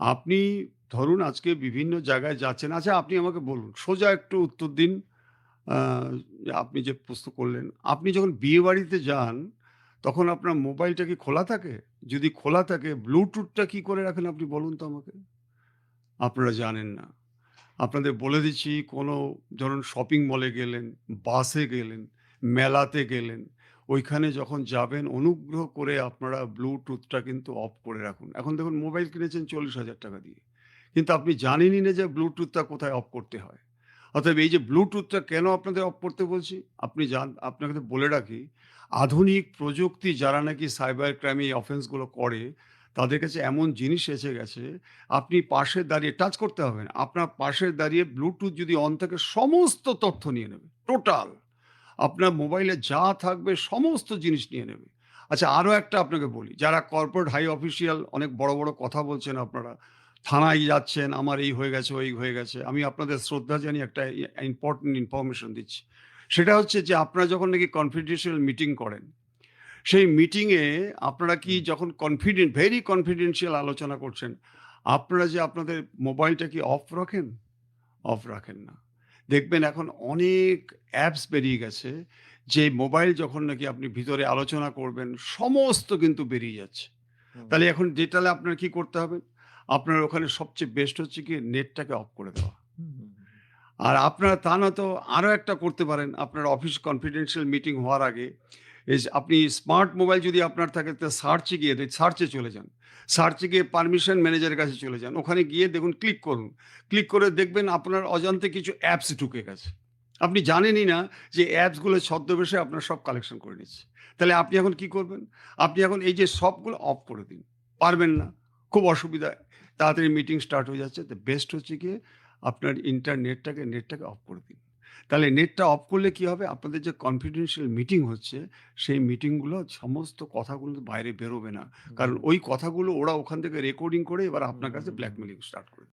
আপনি ধরুন আজকে বিভিন্ন জায়গায় যাচ্ছেন। আচ্ছা আপনি আমাকে বলুন, সোজা একটু উত্তর দিন। আপনি যে প্রশ্ন করলেন, আপনি যখন বিয়েবাড়িতে যান, তখন আপনার মোবাইলটা কি খোলা থাকে? যদি খোলা থাকে, ব্লুটুথটা কি করে রাখেন আপনি বলুন তো আমাকে? আপনারা জানেন না। আপনাদের বলে দিচ্ছি কোনো ধরুন শপিং মলে গেলেন, বাসে গেলেন, মেলাতে গেলেন, ওইখানে যখন যাবেন অনুগ্রহ করে আপনারা ব্লুটুথটা কিন্তু অফ করে রাখুন। এখন দেখুন মোবাইল কিনেছেন ৳৪০,০০০ দিয়ে। কিন্তু আপনি জানেনই না যে ব্লুটুথটা কোথায় অফ করতে হয়। অতএব এই যে ব্লুটুথটা কেন আপনাদের অফ করতে বলছি? আপনি জান আপনাকে তো বলে রাখি, আধুনিক প্রযুক্তি যারা নাকি সাইবার ক্রাইম এই অফেন্সগুলো করে, তাদের কাছে এমন জিনিস এসে গেছে, আপনি পাশে দাঁড়িয়ে টাচ করতে হবে না। আপনার পাশে দাঁড়িয়ে ব্লুটুথ যদি অন থাকে সমস্ত তথ্য নিয়ে নেবে। টোটাল। আপনার মোবাইলে যা থাকবে সমস্ত জিনিস নিয়ে নেবে। আচ্ছা আরও একটা আপনাকে বলি, যারা কর্পোরেট হাই অফিসিয়াল অনেক বড়, বড় কথা বলছেন আপনারা, থানায় যাচ্ছেন, আমার এই হয়ে গেছে, ওই হয়ে গেছে। আমি আপনাদের শ্রদ্ধা জানিয়ে একটা ইম্পর্টেন্ট ইনফরমেশন দিচ্ছি। সেটা হচ্ছে যে আপনারা যখন নাকি কনফিডেন্সিয়াল মিটিং করেন, সেই মিটিংয়ে আপনারা কি যখন কনফিডেন্ট ভেরি কনফিডেন্সিয়াল আলোচনা করছেন, আপনারা যে আপনাদের মোবাইলটা কি অফ রাখেন? অফ রাখেন না। দেখবেন এখন অনেক অ্যাপস বেরিয়ে গেছে, যে মোবাইল যখন নাকি আপনি ভিতরে আলোচনা করবেন, সমস্ত কিন্তু বেরিয়ে যাচ্ছে। তাহলে এখন ডিজিটালে আপনার কি করতে হবে? আপনার ওখানে সবচেয়ে বেস্ট হচ্ছে কি নেটটাকে অফ করে দেওয়া। আর আপনারা তা না তো আরও একটা করতে পারেন। আপনার অফিস কনফিডেন্সিয়াল মিটিং হওয়ার আগে আপনি স্মার্ট মোবাইল যদি আপনার থাকে তো সার্চে গিয়ে সার্চে চলে যান। সার্চে গিয়ে পারমিশন ম্যানেজারের কাছে চলে যান। ওখানে গিয়ে দেখুন ক্লিক করুন। ক্লিক করে দেখবেন আপনার অজান্তে কিছু অ্যাপস ঢুকে গেছে। আপনি জানেনই না যে অ্যাপসগুলো ছদ্মবেশে আপনার সব কালেকশন করে নিচ্ছে। তাহলে আপনি এখন কি করবেন? আপনি এখন এই যে সবগুলো অফ করে দিন। পারবেন না। খুব অসুবিধা। তাড়াতাড়ি মিটিং স্টার্ট হয়ে যাচ্ছে। তো বেস্ট হচ্ছে গিয়ে আপনার ইন্টারনেটটাকে নেটটাকে অফ করে দিন। তাহলে নেটটা অফ করলে কি হবে? আপনাদের যে কনফিডেন্সিয়াল মিটিং হচ্ছে, সেই মিটিংগুলো সমস্ত কথাগুলো বাইরে বেরোবে না। কারণ ওই কথাগুলো ওরা ওখান থেকে রেকর্ডিং করে এবার আপনার কাছে হুম। স্টার্ট করে